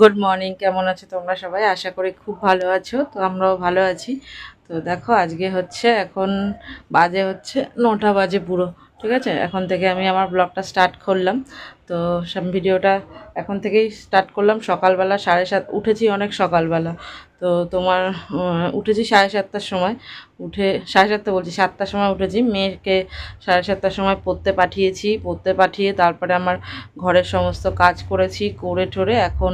Good morning কেমন আছো তোমরা সবাই? আশা করি খুব ভালো আছো, তো আমরাও ভালো আছি। তো দেখো, আজকে হচ্ছে এখন বাজে হচ্ছে নটা বাজে পুরো, ঠিক আছে? এখন থেকে আমি আমার ব্লগটা স্টার্ট করলাম। তো সব ভিডিওটা এখন থেকেই স্টার্ট করলাম। সকালবেলা সাড়ে সাত, উঠেছি অনেক সকালবেলা। তো তোমার উঠেছি সাড়ে সাতটার সময়। উঠে, সাড়ে সাতটা বলছি, সাতটার সময় উঠেছি। মেয়েকে সাড়ে সাতটার সময় পড়তে পাঠিয়েছি। পড়তে পাঠিয়ে তারপরে আমার ঘরের সমস্ত কাজ করেছি, করে ঠরে এখন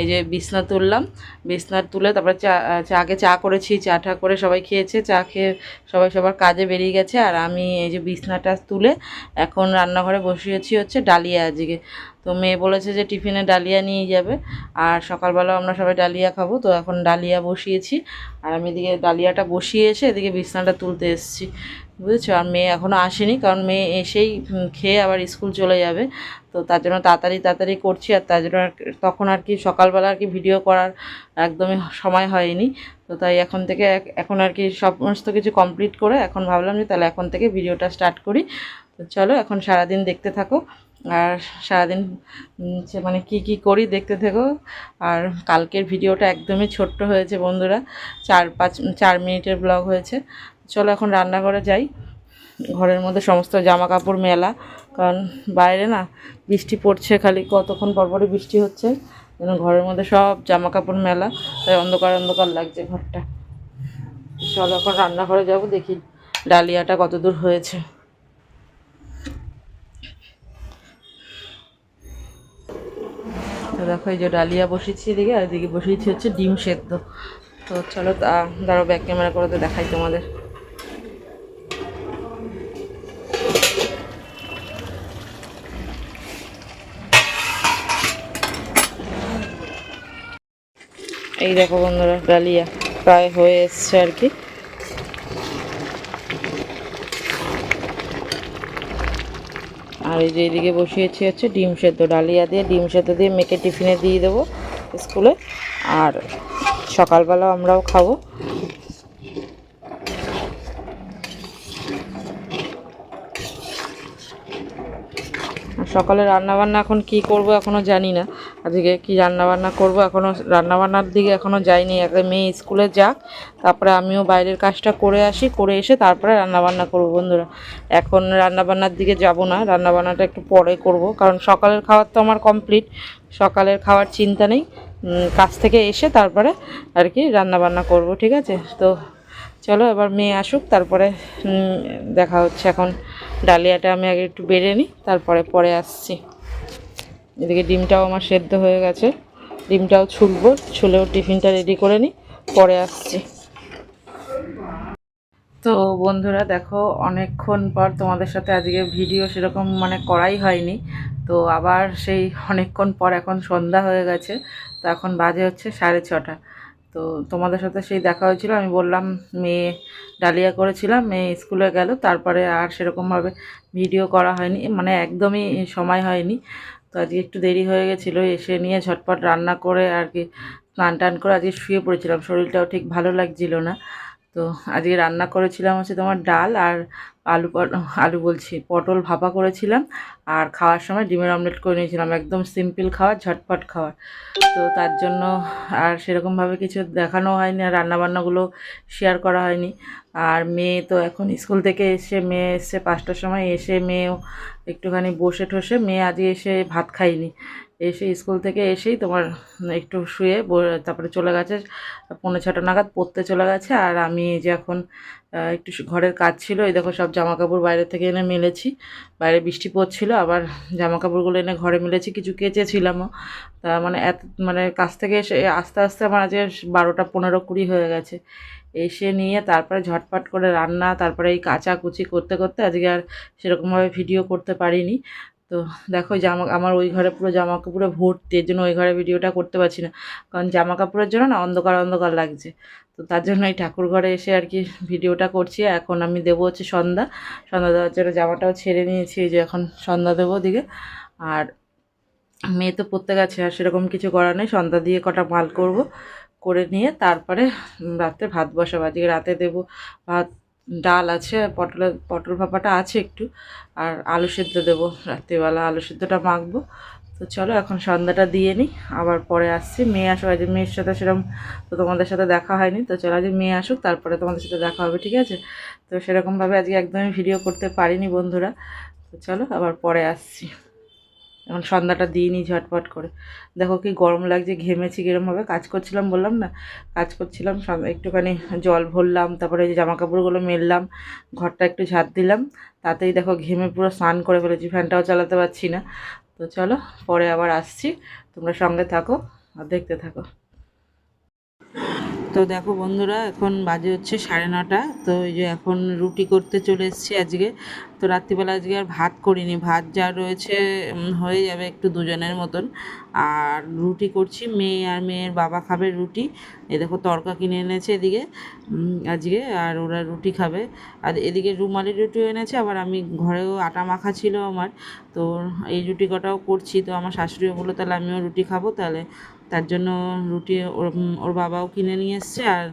এই যে বিছনা তুললাম। বিছনা তুলে তারপরে চা আগে চা করেছি, চা টা করে সবাই খেয়েছে। চা খেয়ে সবাই সবার কাজে বেরিয়ে গেছে। আর আমি এই যে বিছনাটা তুলে এখন রান্নাঘরে বসিয়েছি হচ্ছে ডালিয়া আজকে তো মেয়ে বলেছে যে টিফিনে ডালিয়া নিয়ে যাবে। আর সকালবেলাও আমরা সবাই ডালিয়া খাব। তো এখন ডালিয়া বসিয়েছি। আর আমি এদিকে ডালিয়াটা বসিয়ে এসে এদিকে বিছনাটা তুলতে এসেছি। বুঝেছ? আর মেয়ে এখনও আসেনি। কারণ মেয়ে এসেই খেয়ে আবার স্কুল চলে যাবে। তো তার জন্য তাড়াতাড়ি তাড়াতাড়ি করছি। আর তার জন্য তখন আর কি সকালবেলা আর কি ভিডিও করার একদমই সময় হয়নি। তো তাই এখন থেকে এখন আর কি সমস্ত কিছু কমপ্লিট করে এখন ভাবলাম যে তাহলে এখন থেকে ভিডিওটা স্টার্ট করি। তো চলো এখন সারাদিন দেখতে থাকো। আর সারাদিন মানে কি কি করি দেখতে থেকো। আর কালকের ভিডিওটা একদমই ছোট্ট হয়েছে বন্ধুরা। চার পাঁচ, চার মিনিটের ব্লগ হয়েছে। চলো এখন রান্নাঘরে যাই। ঘরের মধ্যে সমস্ত জামা কাপড় মেলা। কারণ বাইরে না বৃষ্টি পড়ছে খালি, কতক্ষণ পরপরই বৃষ্টি হচ্ছে। যেন ঘরের মধ্যে সব জামা কাপড় মেলা, তাই অন্ধকার অন্ধকার লাগছে ঘরটা। চলো এখন রান্নাঘরে যাব, দেখি ডালিয়াটা কত দূর হয়েছে। তো দেখো এই যে ডালিয়া বসিয়েছি এদিকে, আর এদিকে বসিয়েছি হচ্ছে ডিম সেদ্ধ। তো চলো তা- দাঁড়াও ব্যাক ক্যামেরা করে তো দেখাই তোমাদের। এই দেখো বন্ধুরা, ডালিয়া প্রায় হয়ে এসছে আর কি। আর এই যে এদিকে বসিয়েছি হচ্ছে ডিম সেদ্ধ, ডালিয়া দিয়ে ডিম সেদ্ধ দিয়ে মেয়েকে টিফিনে দিয়ে দেবো স্কুলে। আর সকালবেলা আমরাও খাব। সকালে রান্নাবান্না এখন কি করব এখনও জানি না। আজকে কি রান্নাবান্না করব? এখনও রান্নাবান্নার দিকে এখনও যাইনি। একটা মেয়ে স্কুলে যাক, তারপরে আমিও বাইরের কাজটা করে আসি, করে এসে তারপরে রান্নাবান্না করব বন্ধুরা। এখন রান্নাবান্নার দিকে যাব না, রান্নাবান্নাটা একটু পরে করব, কারণ সকালের খাবার তো আমার কমপ্লিট সকালের খাওয়ার চিন্তা নেই কাজ থেকে এসে তারপরে আর কি রান্নাবান্না করব, ঠিক আছে? তো চলো এবার মেয়ে আসুক, তারপরে দেখা হচ্ছে। এখন ডালিয়াটা আমি আগে একটু বেড়ে নিই, তারপরে, পরে আসছি। এদিকে ডিমটাও আমার সেদ্ধ হয়ে গেছে। ডিমটাও ছুলবো, ছুলেও টিফিনটা রেডি করে নিই পরে আসছি। তো বন্ধুরা দেখো, অনেকক্ষণ পর তোমাদের সাথে আজকে ভিডিও সেরকম মানে করাই হয়নি। তো আবার সেই অনেকক্ষণ পর এখন সন্ধ্যা হয়ে গেছে, তো এখন বাজে হচ্ছে সাড়ে ছটা। তো তোমাদের সাথে সেই দেখা হয়েছিল, আমি বললাম মেয়ে ডালিয়া করেছিলাম, মেয়ে স্কুলে গেল, তারপরে আর সেরকমভাবে ভিডিও করা হয়নি মানে একদমই সময় হয়নি। তো আজকে একটু দেরি হয়ে গেছিল, এসে নিয়ে ঝটপট রান্না করে আর কি স্নান টান করে আজকে শুয়ে পড়েছিলাম, শরীরটাও ঠিক ভালো লাগছিল না। তো আজকে রান্না করেছিলাম হচ্ছে তোমার ডাল আর আলু আলু বলছি, পটল ভাপা করেছিলাম আর খাওয়ার সময় ডিমের অমলেট করে নিয়েছিলাম, একদম সিম্পল খাওয়ার ঝটপট খাওয়ার তো তার জন্য আর সেরকমভাবে কিছু দেখানো হয়নি আর রান্নাবান্নাগুলো শেয়ার করা হয়নি। আর মেয়ে তো এখন স্কুল থেকে এসে, মেয়ে এসে পাঁচটার সময়, এসে মেয়েও একটুখানি বসে ঠসে, মেয়ে আজকে এসে ভাত খায়নি। এসে স্কুল থেকে এসেই তোমার একটু শুয়ে তারপরে চলে গেছে, পৌনে ছটা নাগাদ পড়তে চলে গেছে। আর আমি যে এখন একটু ঘরের কাজ ছিল, এই দেখো সব জামা কাপড় বাইরে থেকে এনে মেলেছি। বাইরে বৃষ্টি পড়ছিল, আবার জামা কাপড়গুলো এনে ঘরে মেলেছি, কিছু কেচেছিলামও তা মানে এত মানে কাছ থেকে এসে, আস্তে আস্তে আমার আজকে বারোটা পনেরো কুড়ি হয়ে গেছে। এসে নিয়ে তারপরে ঝটপট করে রান্না, তারপরে এই কাচাকুচি করতে করতে আজকে আর সেরকমভাবে ভিডিও করতে পারিনি। তো দেখো জামা, আমার ওই ঘরে পুরো জামা কাপড়ে ভর্তি, এর জন্য ওই ঘরে ভিডিওটা করতে পারছি না। কারণ জামা কাপড়ের জন্য না অন্ধকার অন্ধকার লাগছে। তো তার জন্য এই ঠাকুর ঘরে এসে আর কি ভিডিওটা করছি। এখন আমি দেবো হচ্ছে সন্ধ্যা। সন্ধ্যা দেওয়ার জন্য জামাটাও ছেড়ে নিয়েছি যে এখন সন্ধ্যা দেবো ওদিকে। আর মেয়ে তো পড়তে গেছে, আর সেরকম কিছু করার নেই। সন্ধ্যা দিয়ে কটা মাল করব। করে নিয়ে তারপরে রাতে ভাত বসাবো আজকে রাতে দেবো ভাত, ডাল আছে, পটলের, পটল ভাপাটা আছে একটু, আর আলু সেদ্ধ দেবো। রাত্রিবেলা আলু সেদ্ধটা মাখবো। তো চলো এখন সন্ধ্যাটা দিয়ে নিই, আবার পরে আসছি। মেয়ে আসুক, আজ মেয়ের সাথে সেরকম তো তোমাদের সাথে দেখা হয়নি। তো চলো আজ মেয়ে আসুক, তারপরে তোমাদের সাথে দেখা হবে, ঠিক আছে? তো সেরকমভাবে আজকে একদমই ভিডিও করতে পারিনি বন্ধুরা। তো চলো আবার পরে আসছি। এখন সন্ধ্যাটা দিয়ে নিই ঝটপট করে। দেখো কি গরম লাগছে, ঘেমেছি কীরমভাবে। কাজ করছিলাম, বললাম না, কাজ করছিলাম একটুখানি জল ভরলাম, তারপরে যে জামা কাপড়গুলো মেললাম, ঘরটা একটু ঝাঁট দিলাম, তাতেই দেখো ঘেমে পুরো স্নান করে ফেলেছি, ফ্যানটাও চালাতে পারছি না। তো চলো, পরে আবার আসছি, তোমরা সঙ্গে থাকো আর দেখতে থাকো। তো দেখো বন্ধুরা, এখন বাজে হচ্ছে সাড়ে নটা। তো এই যে এখন রুটি করতে চলে এসেছি আজকে। তো রাত্রিবেলা আজকে আর ভাত করিনি। ভাত যা রয়েছে হয়ে যাবে একটু দুজনের মতন। আর রুটি করছি, মেয়ে আর মেয়ের বাবা খাবে রুটি। এ দেখো তরকা কিনে এনেছে এদিকে আজকে, আর ওরা রুটি খাবে। আর এদিকে রুমালি রুটিও এনেছে, আবার আমি ঘরেও আটা মাখা ছিল আমার। তো এই রুটি কটাও করছি। তো আমার শাশুড়িও বলল, তাহলে আমিও রুটি খাব, তাহলে তার জন্য রুটি ওর ওর বাবাও কিনে নিয়ে এসছে আর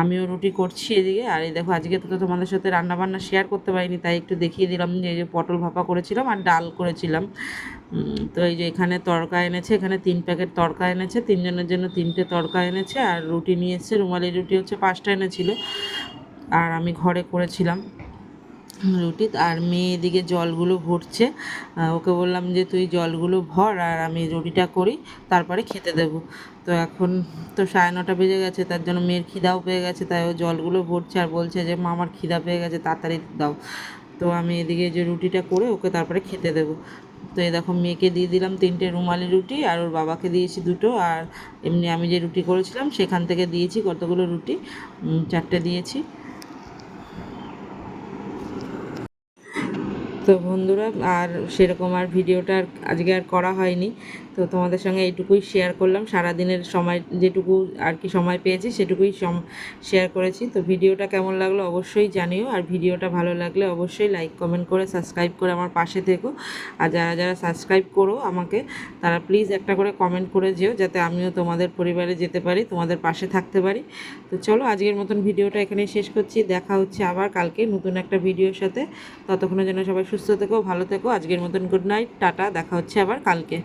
আমিও রুটি করছি এদিকে। আর এই দেখো, আজকে তো তোমাদের সাথে রান্না বান্না শেয়ার করতে পারিনি, তাই একটু দেখিয়ে দিলাম যে এই যে পটল ভাপা করেছিলাম আর ডাল করেছিলাম। তো এই যে এখানে তড়কা এনেছে, এখানে তিন প্যাকেট তড়কা এনেছে, তিনজনের জন্য তিনটে তড়কা এনেছে আর রুটি নিয়ে এসছে। রুমালি রুটি হচ্ছে পাঁচটা এনেছিল। আর আমি ঘরে করেছিলাম। রুটি, আর মেয়ে এদিকে জলগুলো ভরছে। ওকে বললাম যে, তুই জলগুলো ভর আর আমি রুটিটা করি, তারপরে খেতে দেব। তো এখন তো সাড়ে নটা বেজে গেছে, তার জন্য মেয়ের খিদাও পেয়ে গেছে, তাই ও জলগুলো ভরছে আর বলছে যে, মা, আমার খিদা পেয়ে গেছে, তাড়াতাড়ি দাও। তো আমি এদিকে যে রুটিটা করে ওকে তারপরে খেতে দেবো। তো এই দেখো, মেয়েকে দিয়ে দিলাম তিনটে রুমালি রুটি আর ওর বাবাকে দিয়েছি দুটো, আর এমনি আমি যে রুটি করেছিলাম, সেখান থেকে দিয়েছি কতগুলো রুটি? চারটে দিয়েছি। তো বন্ধুরা আর সেরকম আর ভিডিওটা আজকে আর করা হয়নি। তো তোমাদের সঙ্গে এইটুকুই শেয়ার করলাম। সারাদিনের সময় যেটুকু আর কি সময় পেয়েছি, সেটুকুই শেয়ার করেছি। তো ভিডিওটা কেমন লাগল অবশ্যই জানিও। আর ভিডিওটা ভালো লাগলে অবশ্যই লাইক কমেন্ট করে সাবস্ক্রাইব করে আমার পাশে থেকো। আর যারা যারা সাবস্ক্রাইব করো আমাকে, তারা প্লিজ একটা করে কমেন্ট করে যেও, যাতে আমিও তোমাদের পরিবারে যেতে পারি, তোমাদের পাশে থাকতে পারি। তো চলো আজকের মতন ভিডিওটা এখানেই শেষ করছি। দেখা হচ্ছে আবার কালকে নতুন একটা ভিডিওর সাথে। ততক্ষণের জন্য সবাই সুস্থ থেকো, ভালো থেকো। আজকের মতন গুড নাইট টাটা। দেখা হচ্ছে আবার কালকে।